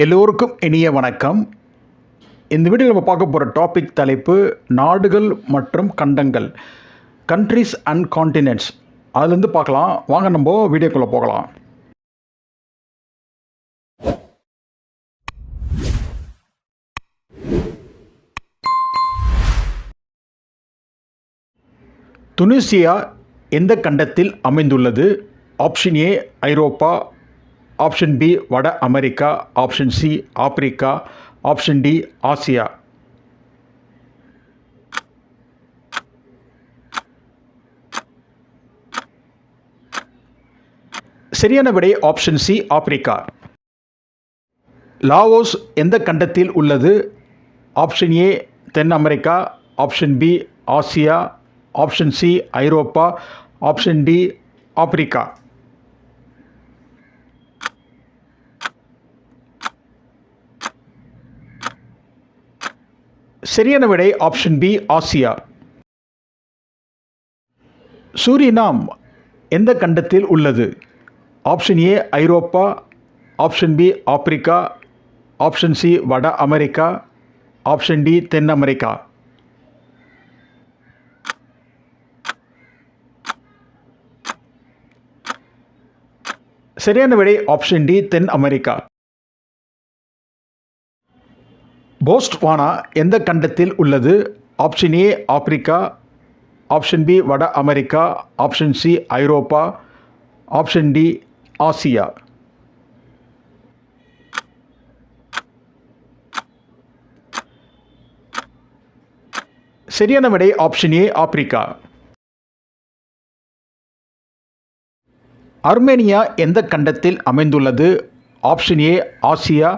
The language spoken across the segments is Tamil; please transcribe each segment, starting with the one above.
எல்லோருக்கும் இனிய வணக்கம். இந்த வீடியோவில் நம்ம பார்க்க போகிற டாபிக் தலைப்பு நாடுகள் மற்றும் கண்டங்கள் கண்ட்ரிஸ் அண்ட் காண்டினென்ட்ஸ் அதுலேருந்து பார்க்கலாம். வாங்க நம்ம வீடியோக்குள்ளே போகலாம். துனிசியா எந்த கண்டத்தில் அமைந்துள்ளது? Option A Europe. Option B வட America. Option C Africa. Option D Asia. சரியான விடை ஆப்ஷன் சி ஆப்பிரிக்கா. லாவோஸ் எந்த கண்டத்தில் உள்ளது? Option A then America. Option B Asia. Option C Europe. Option D Africa. சரியான விடை ஆப்ஷன் பி ஆசியா. சூரினாம் எந்த கண்டத்தில் உள்ளது? Option A Europe. Option B Africa. Option C வட அமெரிக்கா. ஆப்ஷன் டி தென் அமெரிக்கா. சரியான விடை ஆப்ஷன் டி தென் அமெரிக்கா. போஸ்ட்வானா எந்த கண்டத்தில் உள்ளது? Option A Africa. Option B வட America. Option C Europe. Option D Asia. சரியான விடை ஆப்ஷன் ஏ ஆப்பிரிக்கா. அர்மேனியா எந்த கண்டத்தில் அமைந்துள்ளது? Option A Asia.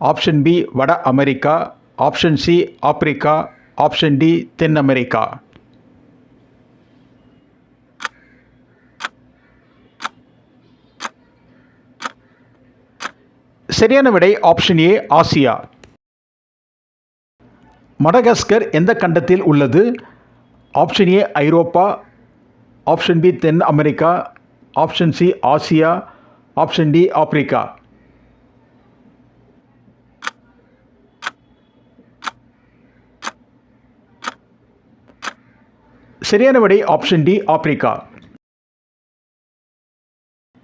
Option B வட America. Option C Africa. Option D தென் அமெரிக்கா. சரியான விடை ஆப்ஷன் ஏ ஆசியா. மடகாஸ்கர் எந்த கண்டத்தில் உள்ளது? Option A Europe. Option B then America. Option C Asia. Option D Africa. சரியான விடை ஆப்ஷன் டி ஆப்பிரிக்கா.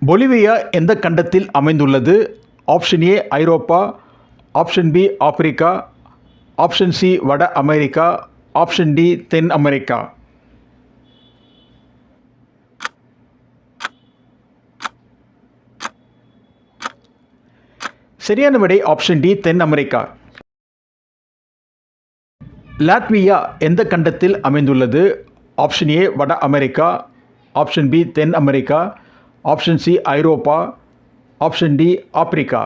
பொலிவியா எந்த கண்டத்தில் அமைந்துள்ளது? Option A Europe. Option B Africa. Option C வட அமெரிக்கா. ஆப்ஷன் டி தென் அமெரிக்கா. சரியான விடை ஆப்ஷன் டி தென் அமெரிக்கா. லாட்வியா எந்த கண்டத்தில் அமைந்துள்ளது? ஆப்ஷன் ஏ வட அமெரிக்கா. ஆப்ஷன் பி தென் America. Option C Europe. Option D Africa.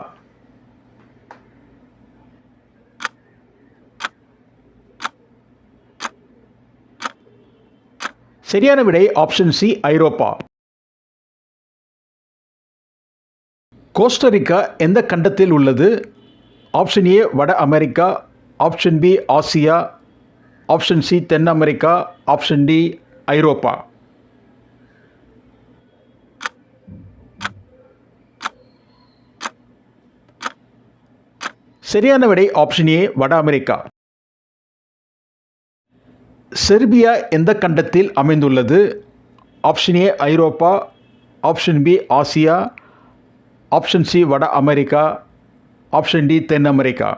சரியான விடை ஆப்ஷன் சி ஐரோப்பா. கோஸ்டரிக்கா எந்த கண்டத்தில் உள்ளது? ஆப்ஷன் ஏ வட America. Option B Asia. Option C தென் அமெரிக்கா. Option D Europe. சரியான விடை ஆப்ஷன் ஏ வட அமெரிக்கா. செர்பியா எந்த கண்டத்தில் அமைந்துள்ளது? Option A Europe. Option B Asia. Option C வட அமெரிக்கா. ஆப்ஷன் டி தென் அமெரிக்கா.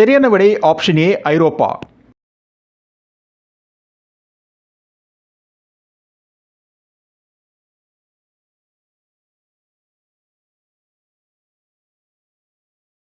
சரியான விடை ஆப்ஷன் ஏ ஐரோப்பா.